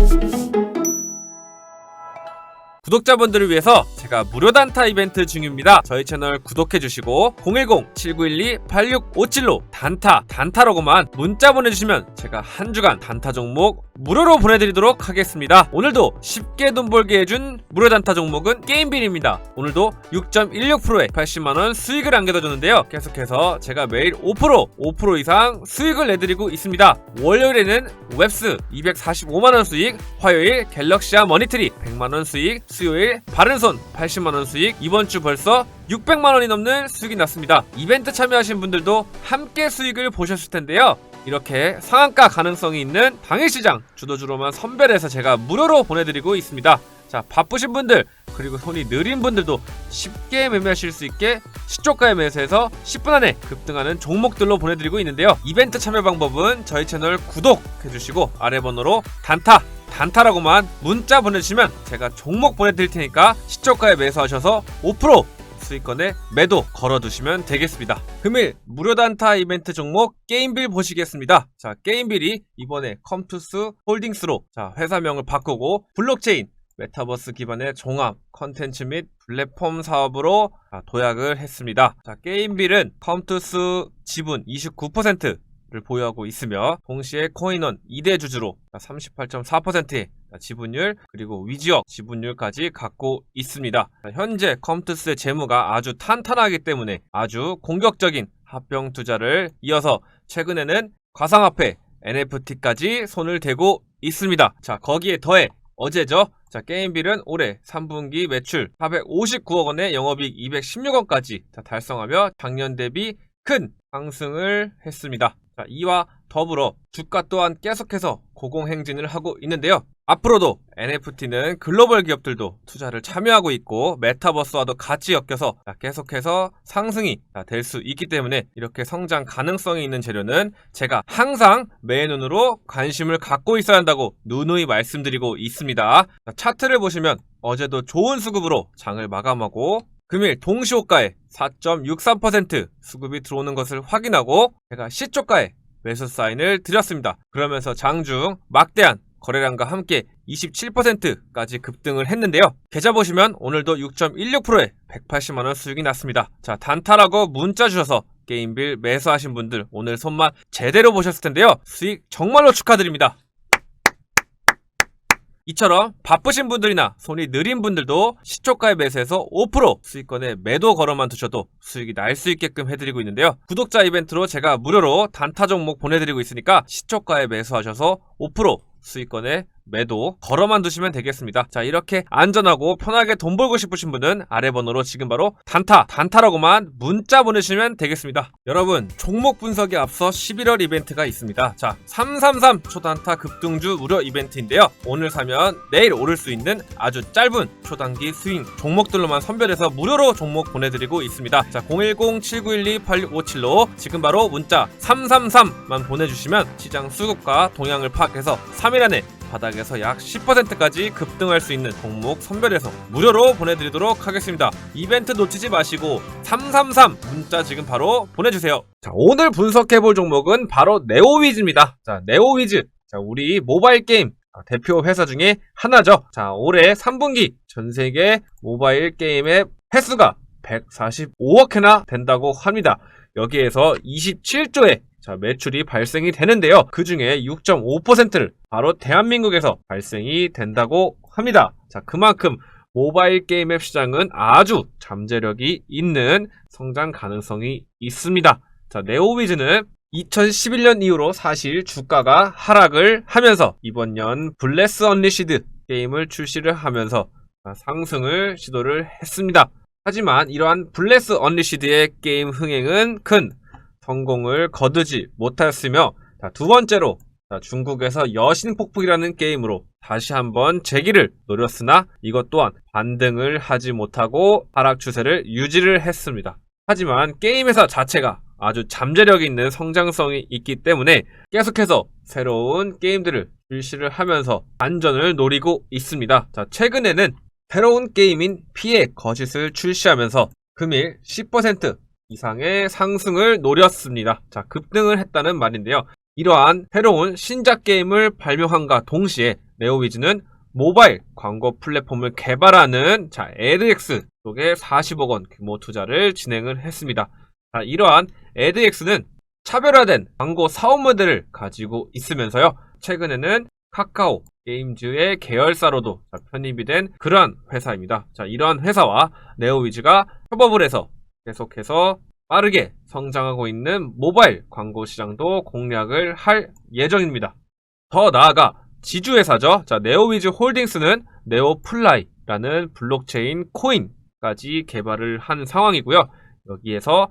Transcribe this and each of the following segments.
Thank you. 구독자분들을 위해서 제가 무료 단타 이벤트 중입니다. 저희 채널 구독해주시고 010-7912-8657로 단타, 단타라고만 문자 보내주시면 제가 한 주간 단타 종목 무료로 보내드리도록 하겠습니다. 오늘도 쉽게 돈 벌게 해준 무료 단타 종목은 게임빌입니다. 오늘도 6.16%의 80만원 수익을 안겨다줬는데요. 계속해서 제가 매일 5%, 5% 이상 수익을 내드리고 있습니다. 월요일에는 웹스 245만원 수익, 화요일 갤럭시아 머니트리 100만원 수익, 수요일 바른손 80만원 수익, 이번 주 벌써 600만원이 넘는 수익이 났습니다. 이벤트 참여하신 분들도 함께 수익을 보셨을 텐데요. 이렇게 상한가 가능성이 있는 당일시장 주도주로만 선별해서 제가 무료로 보내드리고 있습니다. 자, 바쁘신 분들, 그리고 손이 느린 분들도 쉽게 매매하실 수 있게 시초가에 매수해서 10분 안에 급등하는 종목들로 보내드리고 있는데요. 이벤트 참여 방법은 저희 채널 구독해주시고 아래 번호로 단타 단타라고만 문자 보내주시면 제가 종목 보내드릴 테니까 시초가에 매수하셔서 5% 수익권에 매도 걸어두시면 되겠습니다. 금일 무료 단타 이벤트 종목 게임빌 보시겠습니다. 자, 게임빌이 이번에 컴투스 홀딩스로 자, 회사명을 바꾸고 블록체인 메타버스 기반의 종합 컨텐츠 및 플랫폼 사업으로 자, 도약을 했습니다. 자, 게임빌은 컴투스 지분 29%를 보유하고 있으며 동시에 코인원 2대 주주로 38.4%의 지분율 그리고 위지역 지분율까지 갖고 있습니다. 자, 현재 컴투스의 재무가 아주 탄탄하기 때문에 아주 공격적인 합병 투자를 이어서 최근에는 가상화폐 NFT까지 손을 대고 있습니다. 자 거기에 더해 어제죠. 자, 게임빌은 올해 3분기 매출 459억 원에 영업이익 216억까지 달성하며 작년 대비 큰 상승을 했습니다. 자, 이와 더불어 주가 또한 계속해서 고공행진을 하고 있는데요. 앞으로도 NFT는 글로벌 기업들도 투자를 참여하고 있고 메타버스와도 같이 엮여서 자, 계속해서 상승이 될 수 있기 때문에 이렇게 성장 가능성이 있는 재료는 제가 항상 매의 눈으로 관심을 갖고 있어야 한다고 누누이 말씀드리고 있습니다. 자, 차트를 보시면 어제도 좋은 수급으로 장을 마감하고 금일 동시호가에 4.63% 수급이 들어오는 것을 확인하고 제가 시초가에 매수 사인을 드렸습니다. 그러면서 장중 막대한 거래량과 함께 27%까지 급등을 했는데요. 계좌 보시면 오늘도 6.16%에 180만원 수익이 났습니다. 자, 단타라고 문자 주셔서 게임빌 매수하신 분들 오늘 손맛 제대로 보셨을 텐데요. 수익 정말로 축하드립니다. 이처럼 바쁘신 분들이나 손이 느린 분들도 시초가에 매수해서 5% 수익권에 매도 걸어만 두셔도 수익이 날 수 있게끔 해드리고 있는데요. 구독자 이벤트로 제가 무료로 단타 종목 보내드리고 있으니까 시초가에 매수하셔서 5% 수익권에 매도 걸어만 두시면 되겠습니다. 자 이렇게 안전하고 편하게 돈 벌고 싶으신 분은 아래 번호로 지금 바로 단타 단타라고만 문자 보내시면 되겠습니다. 여러분 종목 분석에 앞서 11월 이벤트가 있습니다. 자 333 초단타 급등주 무료 이벤트인데요. 오늘 사면 내일 오를 수 있는 아주 짧은 초단기 스윙 종목들로만 선별해서 무료로 종목 보내드리고 있습니다. 자 010-7912-8657로 지금 바로 문자 333만 보내주시면 시장 수급과 동향을 파악해서 3일 안에 바닥에서 약 10%까지 급등할 수 있는 종목 선별해서 무료로 보내드리도록 하겠습니다. 이벤트 놓치지 마시고 333 문자 지금 바로 보내주세요. 자, 오늘 분석해볼 종목은 바로 네오위즈입니다. 자, 네오위즈. 자, 우리 모바일 게임 대표 회사 중에 하나죠. 자, 올해 3분기 전 세계 모바일 게임의 횟수가 145억 회나 된다고 합니다. 여기에서 27조의 자, 매출이 발생이 되는데요. 그 중에 6.5%를 바로 대한민국에서 발생이 된다고 합니다. 자, 그만큼 모바일 게임 앱 시장은 아주 잠재력이 있는 성장 가능성이 있습니다. 자, 네오위즈는 2011년 이후로 사실 주가가 하락을 하면서 이번 년 블레스 언리시드 게임을 출시를 하면서 상승을 시도를 했습니다. 하지만 이러한 블레스 언리시드의 게임 흥행은 큰 성공을 거두지 못하였으며 자, 두 번째로 자, 중국에서 여신 폭풍이라는 게임으로 다시 한번 재기를 노렸으나 이것 또한 반등을 하지 못하고 하락 추세를 유지를 했습니다. 하지만 게임 회사 자체가 아주 잠재력 있는 성장성이 있기 때문에 계속해서 새로운 게임들을 출시를 하면서 안전을 노리고 있습니다. 자, 최근에는 새로운 게임인 피해 거짓을 출시하면서 금일 10% 이상의 상승을 노렸습니다. 자, 급등을 했다는 말인데요. 이러한 새로운 신작 게임을 발명함과 동시에 네오위즈는 모바일 광고 플랫폼을 개발하는 자, 에드엑스 쪽에 40억 원 규모 투자를 진행을 했습니다. 자, 이러한 에드엑스는 차별화된 광고 사업 모델을 가지고 있으면서요. 최근에는 카카오 게임즈의 계열사로도 자, 편입이 된 그러한 회사입니다. 자, 이러한 회사와 네오위즈가 협업을 해서 계속해서 빠르게 성장하고 있는 모바일 광고 시장도 공략을 할 예정입니다. 더 나아가 지주회사죠. 자, 네오위즈 홀딩스는 네오플라이라는 블록체인 코인까지 개발을 한 상황이고요. 여기에서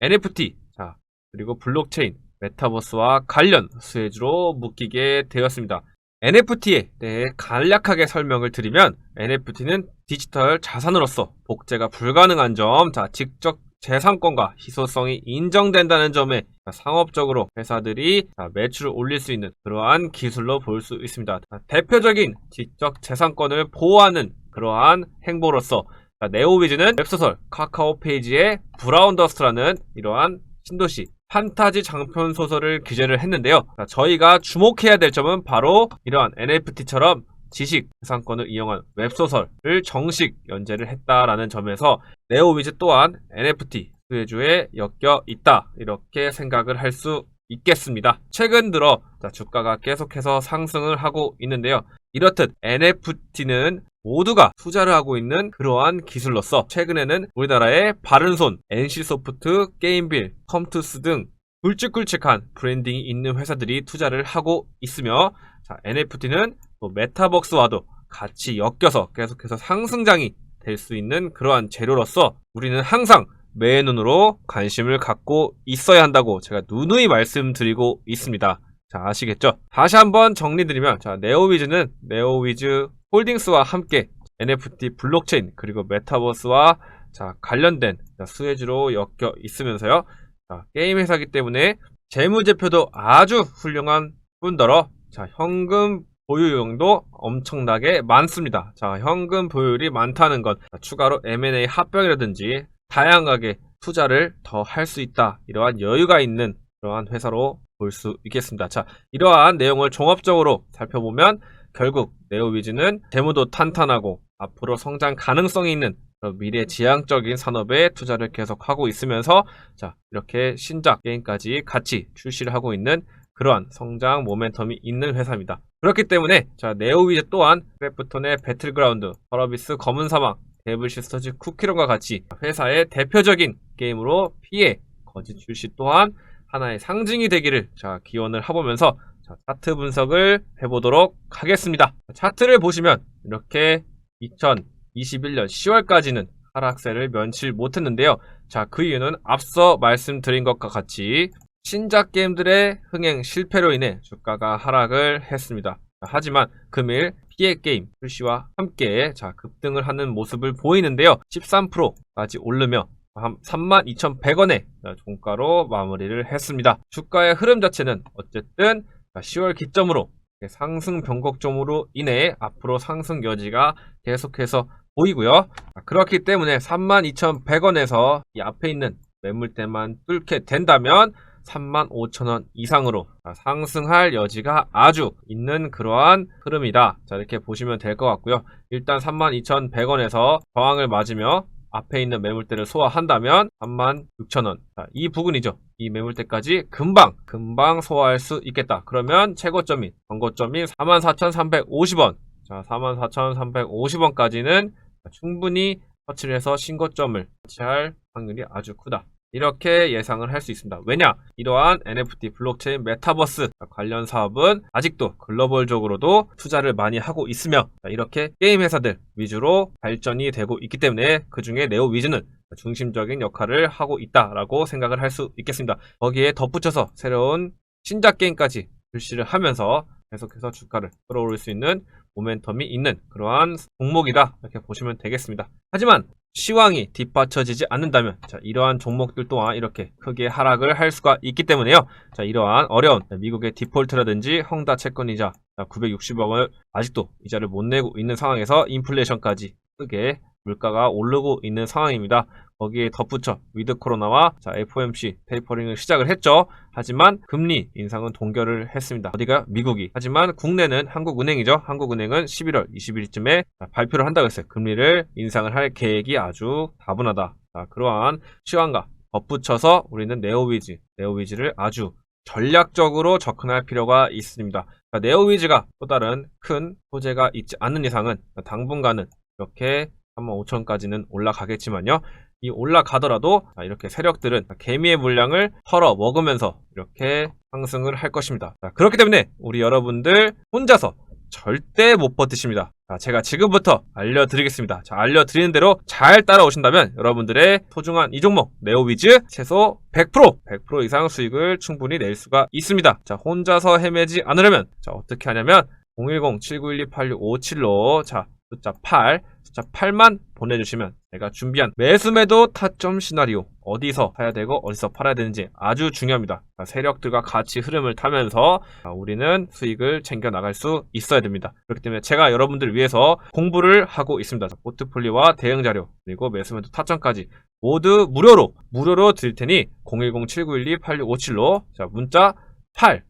NFT, 자, 그리고 블록체인, 메타버스와 관련 수혜주로 묶이게 되었습니다. NFT에 대해 간략하게 설명을 드리면 NFT는 디지털 자산으로서 복제가 불가능한 점, 자, 직접 재산권과 희소성이 인정된다는 점에 상업적으로 회사들이 매출을 올릴 수 있는 그러한 기술로 볼 수 있습니다. 대표적인 지적 재산권을 보호하는 그러한 행보로서 네오위즈는 웹소설 카카오 페이지의 브라운 더스트라는 이러한 신도시 판타지 장편 소설을 기재를 했는데요. 저희가 주목해야 될 점은 바로 이러한 NFT처럼 지식 재산권을 이용한 웹소설을 정식 연재를 했다라는 점에서 네오위즈 또한 NFT 수혜주에 엮여 있다 이렇게 생각을 할 수 있겠습니다. 최근 들어 주가가 계속해서 상승을 하고 있는데요. 이렇듯 NFT는 모두가 투자를 하고 있는 그러한 기술로서 최근에는 우리나라의 바른손, NC소프트, 게임빌, 컴투스 등 굵직굵직한 브랜딩이 있는 회사들이 투자를 하고 있으며 자, NFT는 또 메타벅스와도 같이 엮여서 계속해서 상승장이 될 수 있는 그러한 재료로서 우리는 항상 매의 눈으로 관심을 갖고 있어야 한다고 제가 누누이 말씀드리고 있습니다. 자, 아시겠죠? 다시 한번 정리드리면, 자, 네오위즈는 네오위즈 홀딩스와 함께 NFT 블록체인 그리고 메타버스와 자, 관련된 수혜주로 엮여 있으면서요. 자, 게임 회사기 때문에 재무제표도 아주 훌륭한 뿐더러 자, 현금 보유량도 엄청나게 많습니다. 자, 현금 보유율이 많다는 것, 자, 추가로 M&A 합병이라든지 다양하게 투자를 더 할 수 있다. 이러한 여유가 있는 그러한 회사로 볼 수 있겠습니다. 자, 이러한 내용을 종합적으로 살펴보면 결국 네오위즈는 재무도 탄탄하고 앞으로 성장 가능성이 있는 미래 지향적인 산업에 투자를 계속하고 있으면서 자 이렇게 신작 게임까지 같이 출시를 하고 있는 그러한 성장 모멘텀이 있는 회사입니다. 그렇기 때문에 자 네오위즈 또한 크래프톤의 배틀그라운드, 퍼러비스 검은 사막, 데블 시스터즈 쿠키런과 같이 회사의 대표적인 게임으로 피해 거짓 출시 또한 하나의 상징이 되기를 자 기원을 해보면서 자, 차트 분석을 해보도록 하겠습니다. 차트를 보시면 이렇게 2021년 10월까지는 하락세를 면치 못했는데요. 자, 그 이유는 앞서 말씀드린 것과 같이 신작 게임들의 흥행 실패로 인해 주가가 하락을 했습니다. 하지만 금일 피해 게임 출시와 함께 자, 급등을 하는 모습을 보이는데요. 13%까지 오르며 32,100원에 종가로 마무리를 했습니다. 주가의 흐름 자체는 어쨌든 10월 기점으로 상승 변곡점으로 인해 앞으로 상승 여지가 계속해서 보이고요. 그렇기 때문에 32,100원에서 이 앞에 있는 매물대만 뚫게 된다면 35,000원 이상으로 상승할 여지가 아주 있는 그러한 흐름이다. 자, 이렇게 보시면 될 것 같고요. 일단 32,100원에서 저항을 맞으며 앞에 있는 매물대를 소화한다면 36,000원. 자, 이 부근이죠. 이 매물대까지 금방, 금방 소화할 수 있겠다. 그러면 최고점인, 권고점인 44,350원. 자, 44,350원까지는 충분히 터치를 해서 신고점을 터치할 확률이 아주 크다. 이렇게 예상을 할 수 있습니다. 왜냐? 이러한 NFT 블록체인 메타버스 관련 사업은 아직도 글로벌적으로도 투자를 많이 하고 있으며 이렇게 게임 회사들 위주로 발전이 되고 있기 때문에 그 중에 네오 위즈는 중심적인 역할을 하고 있다라고 생각을 할 수 있겠습니다. 거기에 덧붙여서 새로운 신작 게임까지 출시를 하면서 계속해서 주가를 끌어올릴 수 있는 모멘텀이 있는 그러한 종목이다 이렇게 보시면 되겠습니다. 하지만 시황이 뒷받쳐지지 않는다면 자, 이러한 종목들 또한 이렇게 크게 하락을 할 수가 있기 때문에요. 자, 이러한 어려운 미국의 디폴트라든지 헝다 채권 이자 960억 원을 아직도 이자를 못 내고 있는 상황에서 인플레이션까지 크게 물가가 오르고 있는 상황입니다. 거기에 덧붙여 위드 코로나와 자, FOMC 테이퍼링을 시작을 했죠. 하지만 금리 인상은 동결을 했습니다. 어디가 미국이. 하지만 국내는 한국은행이죠. 한국은행은 11월 20일쯤에 발표를 한다고 했어요. 금리를 인상을 할 계획이 아주 다분하다. 자, 그러한 시황과 덧붙여서 우리는 네오위즈, 네오위즈를 아주 전략적으로 접근할 필요가 있습니다. 자, 네오위즈가 또 다른 큰 호재가 있지 않는 이상은 당분간은 이렇게 35,000까지는 올라가겠지만요. 이 올라가더라도 자, 이렇게 세력들은 개미의 물량을 털어 먹으면서 이렇게 상승을 할 것입니다. 자, 그렇기 때문에 우리 여러분들 혼자서 절대 못 버티십니다. 자, 제가 지금부터 알려드리겠습니다. 자, 알려드리는 대로 잘 따라오신다면 여러분들의 소중한 이 종목 네오위즈 최소 100% 100% 이상 수익을 충분히 낼 수가 있습니다. 자, 혼자서 헤매지 않으려면 자, 어떻게 하냐면 010-7912-8657로 자, 숫자 8 숫자 8만 보내주시면 제가 준비한 매수매도 타점 시나리오 어디서 사야 되고 어디서 팔아야 되는지 아주 중요합니다. 자, 세력들과 같이 흐름을 타면서 자, 우리는 수익을 챙겨 나갈 수 있어야 됩니다. 그렇기 때문에 제가 여러분들을 위해서 공부를 하고 있습니다. 자, 포트폴리오와 대응 자료 그리고 매수매도 타점까지 모두 무료로 무료로 드릴 테니 010-7912-8657로 자 문자 8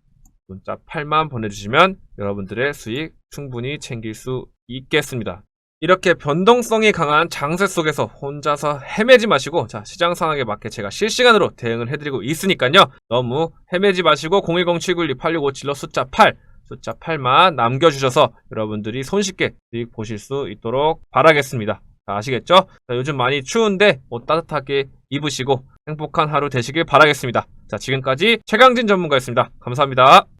문자 8만 보내주시면 여러분들의 수익 충분히 챙길 수 있겠습니다. 이렇게 변동성이 강한 장세 속에서 혼자서 헤매지 마시고 자 시장 상황에 맞게 제가 실시간으로 대응을 해드리고 있으니까요. 너무 헤매지 마시고 010-7912-8657로 숫자 8 숫자 8만 남겨주셔서 여러분들이 손쉽게 수익 보실 수 있도록 바라겠습니다. 자, 아시겠죠? 자, 요즘 많이 추운데 옷 따뜻하게 입으시고 행복한 하루 되시길 바라겠습니다. 자 지금까지 최강진 전문가였습니다. 감사합니다